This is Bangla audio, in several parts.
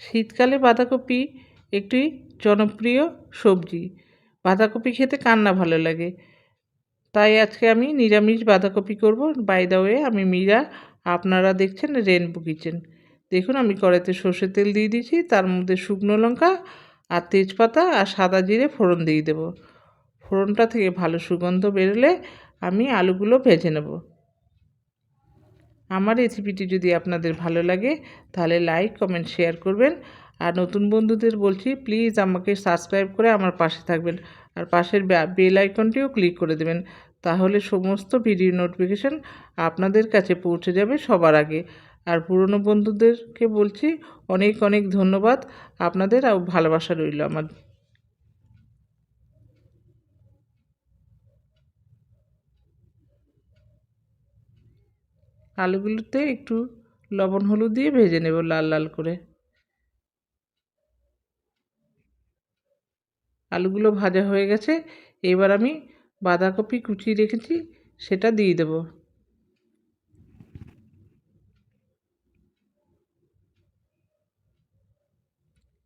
শীতকালে বাঁধাকপি একটি জনপ্রিয় সবজি। বাঁধাকপি খেতে কার না ভালো লাগে। তাই আজকে আমি নিরামিষ বাঁধাকপি করব। বাই দ্য ওয়ে আমি মীরা। আপনারা দেখছেন রেনবো কিচেন দেখুন, আমি কড়াইতে সর্ষের তেল দিয়ে দিয়েছি। তার মধ্যে শুকনো লঙ্কা আর তেজপাতা আর সাদা জিরে ফোড়ন দিয়ে দেবো। ফোড়নটা থেকে ভালো সুগন্ধ বেরোলে আমি আলুগুলো ভেজে নেব। আমার রেসিপিটি যদি আপনাদের ভালো লাগে, তাহলে লাইক কমেন্ট শেয়ার করবেন। আর নতুন বন্ধুদের বলছি প্লিজ আমাকে সাবস্ক্রাইব করে আমার পাশে থাকবেন। আর পাশের বেল আইকনটিও ক্লিক করে দেবেন। তাহলে সমস্ত ভিডিও নোটিফিকেশান আপনাদের কাছে পৌঁছে যাবে সবার আগে। আর পুরনো বন্ধুদেরকে বলছি, অনেক অনেক ধন্যবাদ। আপনাদের ভালোবাসা রইল আমার। আলুগুলোতে একটু লবণ হলুদ দিয়ে ভেজে নেব লাল লাল করে। আলুগুলো ভাজা হয়ে গেছে, এবার আমি বাঁধাকপি কুচিয়ে রেখেছি, সেটা দিয়ে দেব।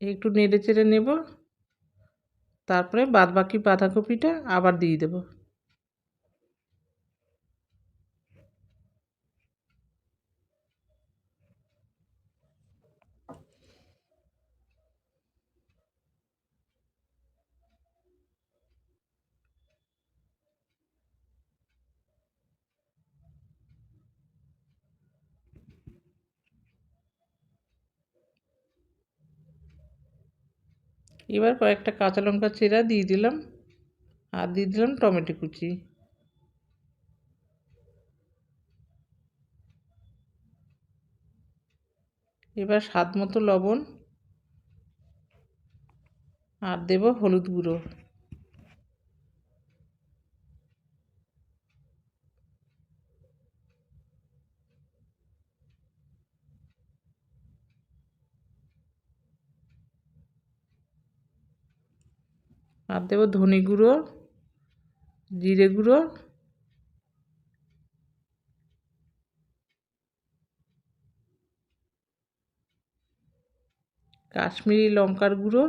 একটু নেড়ে চেড়ে নেব, তারপরে বাদ বাকি বাঁধাকপিটা আবার দিয়ে দেবো। এবার কয়েকটা কাঁচা লঙ্কা চেরা দিয়ে দিলাম আর দিয়ে দিলাম টমেটো কুচি। এবার স্বাদ মতো লবণ আর দেব হলুদ গুঁড়ো। আর দেবো ধনে গুঁড়ো জিরে গুঁড়ো। কাশ্মীরি লঙ্কার গুঁড়ো।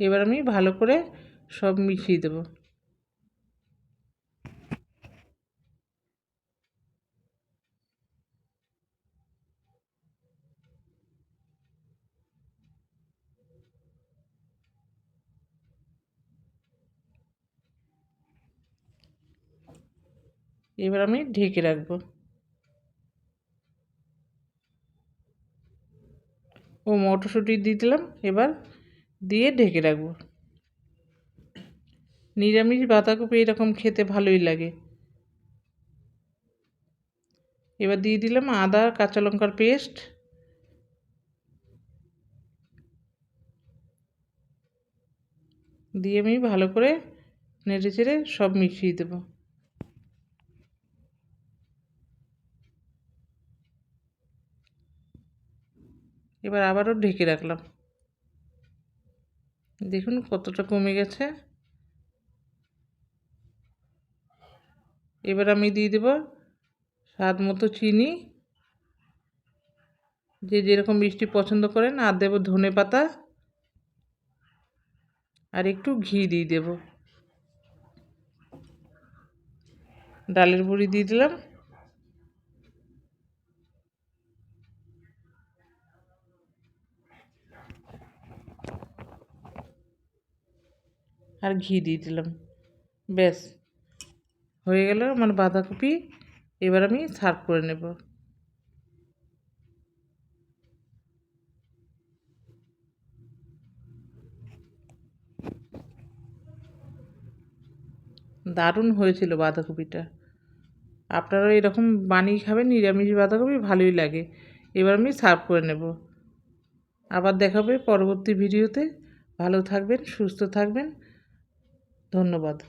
এবার আমি ভালো করে সব মিশিয়ে দেব। এবার আমি ঢেকে রাখব। ও মটরশুঁটি দিয়ে দিলাম, এবার দিয়ে ঢেকে রাখব। নিরামিষ বাঁধাকপি এরকম খেতে ভালোই লাগে। এবার দিয়ে দিলাম আদা, কাঁচা লঙ্কার পেস্ট। দিয়ে আমি ভালো করে নেড়ে চেড়ে সব মিশিয়ে দেবো। এবার আবারও ঢেকে রাখলাম। দেখুন কতটা কমে গেছে। এবার আমি দিয়ে দেব স্বাদ মতো চিনি। যে যেরকম মিষ্টি পছন্দ করেন, আর দেবো ধনে পাতা। আর একটু ঘি দিয়ে দেব। ডালের বড়ি দিয়ে দিলাম। আর ঘি দিয়ে দিলাম। ব্যাস। হয়ে গেল আমার বাঁধাকপি, এবার আমি সার্ভ করে নেব। দারুণ হয়েছিল বাঁধাকপিটা। আপনারা এরকম বানিয়ে খাবেন, নিরামিষ বাঁধাকপি ভালোই লাগে। এবার আমি সার্ভ করে নেব। আবার দেখাবে পরবর্তী ভিডিওতে। ভালো থাকবেন, সুস্থ থাকবেন। ধন্যবাদ।